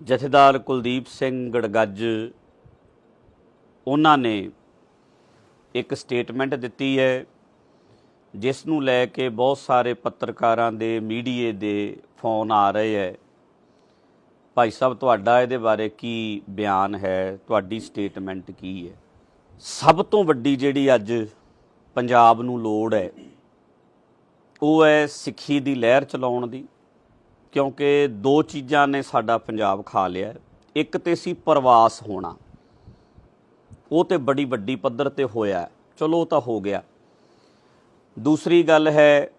ਜਥੇਦਾਰ ਕੁਲਦੀਪ ਸਿੰਘ ਗੜਗੱਜ, ਉਹਨਾਂ ਨੇ ਇੱਕ ਸਟੇਟਮੈਂਟ ਦਿੱਤੀ ਹੈ, ਜਿਸ ਨੂੰ ਲੈ ਕੇ ਬਹੁਤ ਸਾਰੇ ਪੱਤਰਕਾਰਾਂ ਦੇ ਮੀਡੀਏ ਦੇ ਫੋਨ ਆ ਰਹੇ ਹੈ। ਭਾਈ ਸਾਹਿਬ, ਤੁਹਾਡਾ ਇਹਦੇ ਬਾਰੇ ਕੀ ਬਿਆਨ ਹੈ? ਤੁਹਾਡੀ ਸਟੇਟਮੈਂਟ ਕੀ ਹੈ? ਸਭ ਤੋਂ ਵੱਡੀ ਜਿਹੜੀ ਅੱਜ ਪੰਜਾਬ ਨੂੰ ਲੋੜ ਹੈ, ਉਹ ਹੈ ਸਿੱਖੀ ਦੀ ਲਹਿਰ ਚਲਾਉਣ ਦੀ। ਕਿਉਂਕਿ ਦੋ ਚੀਜ਼ਾਂ ਨੇ ਸਾਡਾ ਪੰਜਾਬ ਖਾ ਲਿਆ। ਇੱਕ ਤੇ ਸੀ ਪ੍ਰਵਾਸ ਹੋਣਾ। ਉਹ ਤੇ ਬੜੀ ਵੱਡੀ ਪੱਧਰ ਤੇ ਹੋਇਆ। ਚਲੋ, ਉਹ ਤਾਂ ਹੋ ਗਿਆ। ਦੂਸਰੀ ਗੱਲ ਹੈ,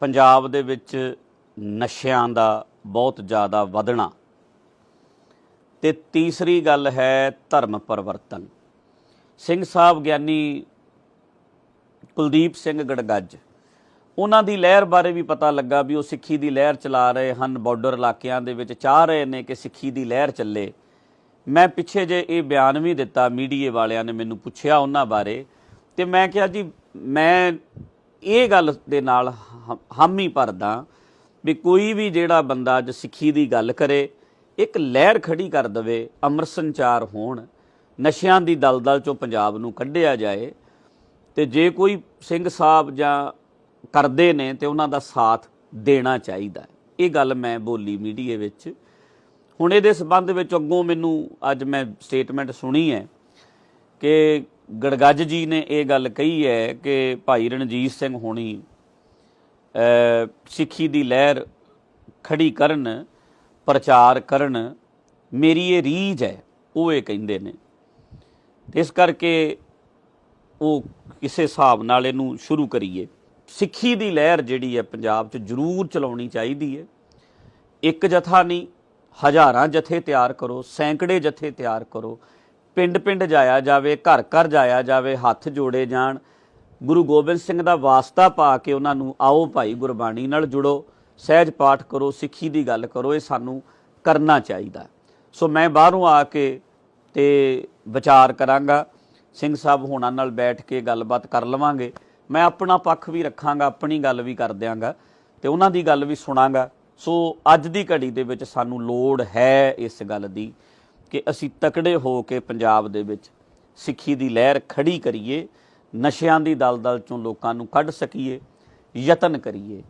ਪੰਜਾਬ ਦੇ ਵਿੱਚ ਨਸ਼ਿਆਂ ਦਾ ਬਹੁਤ ਜ਼ਿਆਦਾ ਵਧਣਾ। ਤੇ ਤੀਸਰੀ ਗੱਲ ਹੈ ਧਰਮ ਪਰਿਵਰਤਨ। ਸਿੰਘ ਸਾਹਿਬ ਗਿਆਨੀ ਕੁਲਦੀਪ ਸਿੰਘ ਗੜਗੱਜ ਉਹਨਾਂ ਦੀ ਲਹਿਰ ਬਾਰੇ ਵੀ ਪਤਾ ਲੱਗਾ ਵੀ ਉਹ ਸਿੱਖੀ ਦੀ ਲਹਿਰ ਚਲਾ ਰਹੇ ਹਨ ਬਾਰਡਰ ਇਲਾਕਿਆਂ ਦੇ ਵਿੱਚ ਚਾਹ ਰਹੇ ਨੇ ਕਿ ਸਿੱਖੀ ਦੀ ਲਹਿਰ ਚੱਲੇ। ਮੈਂ ਪਿੱਛੇ ਜੇ ਇਹ ਬਿਆਨ ਵੀ ਦਿੱਤਾ ਮੀਡੀਏ ਵਾਲਿਆਂ ਨੇ ਮੈਨੂੰ ਪੁੱਛਿਆ ਉਹਨਾਂ ਬਾਰੇ, ਤੇ ਮੈਂ ਕਿਹਾ ਜੀ, ਮੈਂ ਇਹ ਗੱਲ ਦੇ ਨਾਲ ਹ- ਹਾਮੀ ਭਰਦਾ ਵੀ ਕੋਈ ਵੀ ਜਿਹੜਾ ਬੰਦਾ ਅੱਜ ਸਿੱਖੀ ਦੀ ਗੱਲ ਕਰੇ, ਇੱਕ ਲਹਿਰ ਖੜੀ ਕਰ ਦਵੇ ਅਮਰ ਸੰਚਾਰ ਹੋਣ, ਨਸ਼ਿਆਂ ਦੀ ਦਲਦਲ ਚੋਂ ਪੰਜਾਬ ਨੂੰ ਕੱਢਿਆ ਜਾਏ, ਤੇ ਜੇ ਕੋਈ ਸਿੰਘ ਸਾਹਿਬ ਜਾਂ ਕਰਦੇ ਨੇ ਤੇ ਉਹਨਾਂ ਦਾ ਸਾਥ ਦੇਣਾ ਚਾਹੀਦਾ ਇਹ ਗੱਲ ਮੈਂ ਬੋਲੀ ਮੀਡੀਏ ਵਿੱਚ। ਹੁਣ ਇਹਦੇ ਸਬੰਧ ਵਿੱਚ ਅੱਗੋਂ ਮੈਨੂੰ ਅੱਜ ਮੈਂ ਸਟੇਟਮੈਂਟ ਸੁਣੀ ਹੈ ਕਿ ਗੜਗੱਜ ਜੀ ਨੇ ਇਹ ਗੱਲ ਕਹੀ ਹੈ ਕਿ ਭਾਈ ਰਣਜੀਤ ਸਿੰਘ ਹੋਣੀ ਸਿੱਖੀ ਦੀ ਲਹਿਰ ਖੜੀ ਕਰਨ, ਪ੍ਰਚਾਰ ਕਰਨ, ਮੇਰੀ ਇਹ ਰੀਝ ਹੈ, ਉਹ ਇਹ ਕਹਿੰਦੇ ਨੇ। ਇਸ ਕਰਕੇ ਉਹ ਕਿਸੇ ਹਿਸਾਬ ਨਾਲ ਇਹਨੂੰ ਸ਼ੁਰੂ ਕਰੀਏ। ਸਿੱਖੀ ਦੀ ਲਹਿਰ ਜਿਹੜੀ ਹੈ ਪੰਜਾਬ 'ਚ ਜ਼ਰੂਰ ਚਲਾਉਣੀ ਚਾਹੀਦੀ ਹੈ। ਇੱਕ ਜਥਾ ਨਹੀਂ, ਹਜ਼ਾਰਾਂ ਜਥੇ ਤਿਆਰ ਕਰੋ, ਸੈਂਕੜੇ ਜਥੇ ਤਿਆਰ ਕਰੋ। ਪਿੰਡ ਪਿੰਡ ਜਾਇਆ ਜਾਵੇ ਘਰ ਘਰ ਜਾਇਆ ਜਾਵੇ, ਹੱਥ ਜੋੜੇ ਜਾਣ। ਗੁਰੂ ਗੋਬਿੰਦ ਸਿੰਘ ਦਾ ਵਾਸਤਾ ਪਾ ਕੇ ਉਹਨਾਂ ਨੂੰ ਆਓ ਭਾਈ ਗੁਰਬਾਣੀ ਨਾਲ ਜੁੜੋ, ਸਹਿਜ ਪਾਠ ਕਰੋ, ਸਿੱਖੀ ਦੀ ਗੱਲ ਕਰੋ, ਇਹ ਸਾਨੂੰ ਕਰਨਾ ਚਾਹੀਦਾ। ਸੋ ਮੈਂ ਬਾਹਰੋਂ ਆ ਕੇ ਤੇ ਵਿਚਾਰ ਕਰਾਂਗਾ। ਸਿੰਘ ਸਾਹਿਬ ਹੋਣਾ ਨਾਲ ਬੈਠ ਕੇ ਗੱਲਬਾਤ ਕਰ ਲਵਾਂਗੇ। ਮੈਂ ਆਪਣਾ ਪੱਖ ਵੀ ਰੱਖਾਂਗਾ, ਆਪਣੀ ਗੱਲ ਵੀ ਕਰ ਦਿਆਂਗਾ ਤੇ ਉਹਨਾਂ ਦੀ ਗੱਲ ਵੀ ਸੁਣਾਂਗਾ। ਸੋ ਅੱਜ ਦੀ ਘੜੀ ਦੇ ਵਿੱਚ ਸਾਨੂੰ ਲੋੜ ਹੈ ਇਸ ਗੱਲ ਦੀ ਕਿ ਅਸੀਂ ਤਕੜੇ ਹੋ ਕੇ ਪੰਜਾਬ ਦੇ ਵਿੱਚ ਸਿੱਖੀ ਦੀ ਲਹਿਰ ਖੜੀ ਕਰੀਏ, ਨਸ਼ਿਆਂ ਦੀ ਦਲਦਲ ਚੋਂ ਲੋਕਾਂ ਨੂੰ ਕੱਢ ਸਕੀਏ, ਯਤਨ ਕਰੀਏ।